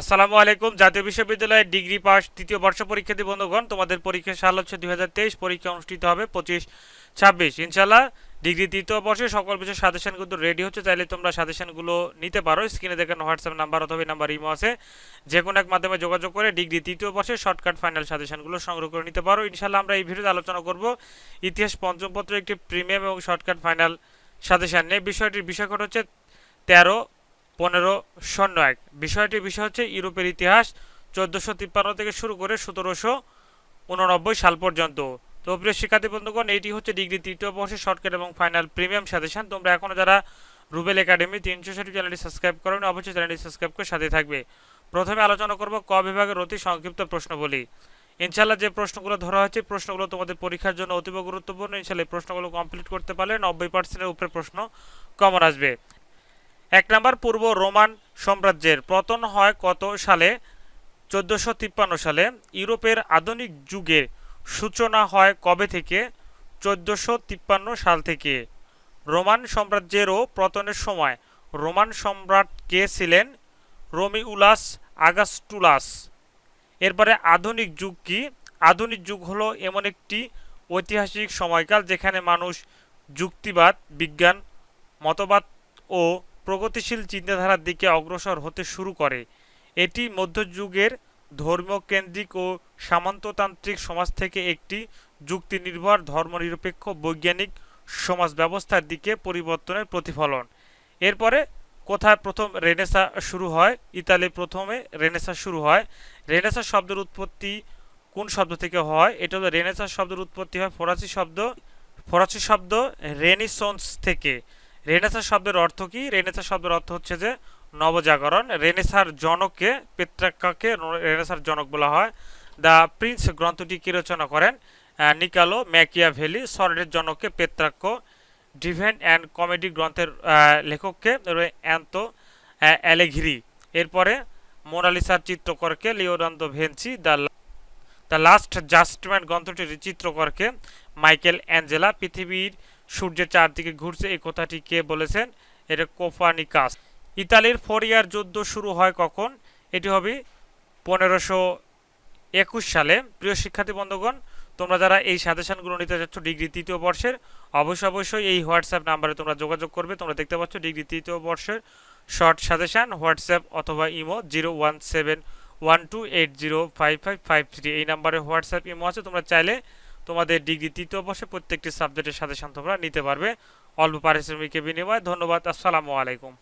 আসসালামু আলাইকুম। জাতীয় বিশ্ববিদ্যালয়ের ডিগ্রি পাস তৃতীয় বর্ষ পরীক্ষা পরীক্ষার্থী বন্ধুগণ, তোমাদের পরীক্ষা সাল হচ্ছে দু হাজার তেইশ পরীক্ষা অনুষ্ঠিত হবে পঁচিশ ছাব্বিশ। ইনশাল্লাহ ডিগ্রি তৃতীয় বর্ষে সকল বিষয়ে সাজেশন কিন্তু রেডি হচ্ছে, চাইলে তোমরা সাজেশনগুলো নিতে পারো। স্ক্রিনে দেখানো হোয়াটসঅ্যাপ নাম্বার অথবা নাম্বার ইমো আছে। যে কোনো এক মাধ্যমে যোগাযোগ করে ডিগ্রি তৃতীয় বর্ষে শর্টকাট ফাইনাল সাজেশনগুলো সংগ্রহ করে নিতে পারো। ইনশাল্লাহ আমরা এই ভিডিওতে আলোচনা করব ইতিহাস পঞ্চম পত্র একটি প্রিমিয়াম এবং শর্টকাট ফাইনাল সাজেশন নিয়ে। বিষয়টির বিষয়কট হচ্ছে তেরো পনেরো শূন্য এক। বিষয়টির বিষয় হচ্ছে, ইউরোপের ইতিহাস চোদ্দোশো তিপ্পান্ন থেকে শুরু করে সতেরোশো উননব্বই সাল পর্যন্ত। তো প্রিয় শিক্ষার্থী বন্ধুগণ এইটি হচ্ছে ডিগ্রি তৃতীয় বর্ষের শর্টকাট এবং ফাইনাল প্রিমিয়াম সাজেশন। তোমরা এখনও যারা রুবেল একাডেমি তিনশো ষাট চ্যানেলটি সাবস্ক্রাইব করো না অবশ্যই চ্যানেলটি সাবস্ক্রাইব করে সাথে থাকবে। প্রথমে আলোচনা করব ক বিভাগের অতি সংক্ষিপ্ত প্রশ্ন বলি ইনশাল্লাহ যে প্রশ্নগুলো ধরা হয়েছে, প্রশ্নগুলো তোমাদের পরীক্ষার জন্য অতীব গুরুত্বপূর্ণ। ইনশাল্লাহ প্রশ্নগুলো কমপ্লিট করতে পারলে নব্বই পার্সেন্টের উপরে প্রশ্ন কমন আসবে। এক নম্বর পূর্ব রোমান সাম্রাজ্যের পতন হয় কত সালে? চোদ্দোশো সালে। ইউরোপের আধুনিক যুগের সূচনা হয় কবে থেকে? চোদ্দোশো সাল থেকে। রোমান সাম্রাজ্যেরও পতনের সময় রোমান সম্রাট কে ছিলেন? রোমিউলাস আগাস্টুলাস এরপরে আধুনিক যুগ কি? আধুনিক যুগ হলো এমন একটি ঐতিহাসিক সময়কাল যেখানে মানুষ যুক্তিবাদ, বিজ্ঞান, মতবাদ ও প্রগতিশীল চিন্তাধারার দিকে অগ্রসর হতে শুরু করে। এটি মধ্যযুগের ধর্মকেন্দ্রিক ও সামন্ততান্ত্রিক সমাজ থেকে একটি যুক্তি যুক্তিনির্ভর, ধর্মনিরপেক্ষ, বৈজ্ঞানিক সমাজ ব্যবস্থার দিকে পরিবর্তনের প্রতিফলন। এরপরে কোথায় প্রথম রেনেসা শুরু হয়? ইতালি প্রথমে রেনেসা শুরু হয়। রেনেসা শব্দের উৎপত্তি কোন শব্দ থেকে হয়? এটা হলো রেনেসা শব্দের উৎপত্তি হয় ফরাসি শব্দ ফরাসি শব্দ রেনিসন্স থেকে। রেনেসা শব্দের অর্থ কি? রেনেসা শব্দের অর্থ হচ্ছে যে নবজাগরণ। রেনেসার জনককে পেত্রাক্কাকে রেনেসার জনক বলা হয়। দ্য প্রিন্স গ্রন্থটি কি রচনা করেন? নিকালো ম্যাকিয়া ভ্যালি স্বর্ণের জনককে পেত্রাক্য ডিভেন্ট অ্যান্ড কমেডি গ্রন্থের লেখককে অ্যান্তো অ্যালেঘিরি। এরপরে মোনালিসার চিত্রকরকে Leonardo Vinci the the last judgement গ্রন্থটির চিত্রকরকে মাইকেল অ্যাঞ্জেলা, পৃথিবীর সূর্যের চারদিকে ঘুরছে, এই কথাটি কে বলেছেন? এটা কোপানিকাস। ইতালির ফোরিয়ার যুদ্ধ শুরু হয় কখন? এটি হবে পনেরোশো একুশ সালে। প্রিয় শিক্ষার্থী বন্ধুগণ, তোমরা যারা এই সাজেশনগুলো নিতে যাচ্ছ ডিগ্রি তৃতীয় বর্ষের, অবশ্যই অবশ্যই এই হোয়াটসঅ্যাপ নাম্বারে তোমরা যোগাযোগ করবে। তোমরা দেখতে পাচ্ছ ডিগ্রি তৃতীয় বর্ষের শর্ট সাজেশন, হোয়াটসঅ্যাপ অথবা imo zero one seven one two eight zero five five five three. এই নাম্বারে হোয়াটসঅ্যাপ, ইমো আছে। তোমরা চাইলে তোমাদের ডিগ্রি তৃতীয় বর্ষে প্রত্যেকটি সাবজেক্টের সাথে তোমরা নিতে পারবে। অল্প পারিশ্রমিকের বিনিময়ে ধন্যবাদ। আসসালামু আলাইকুম।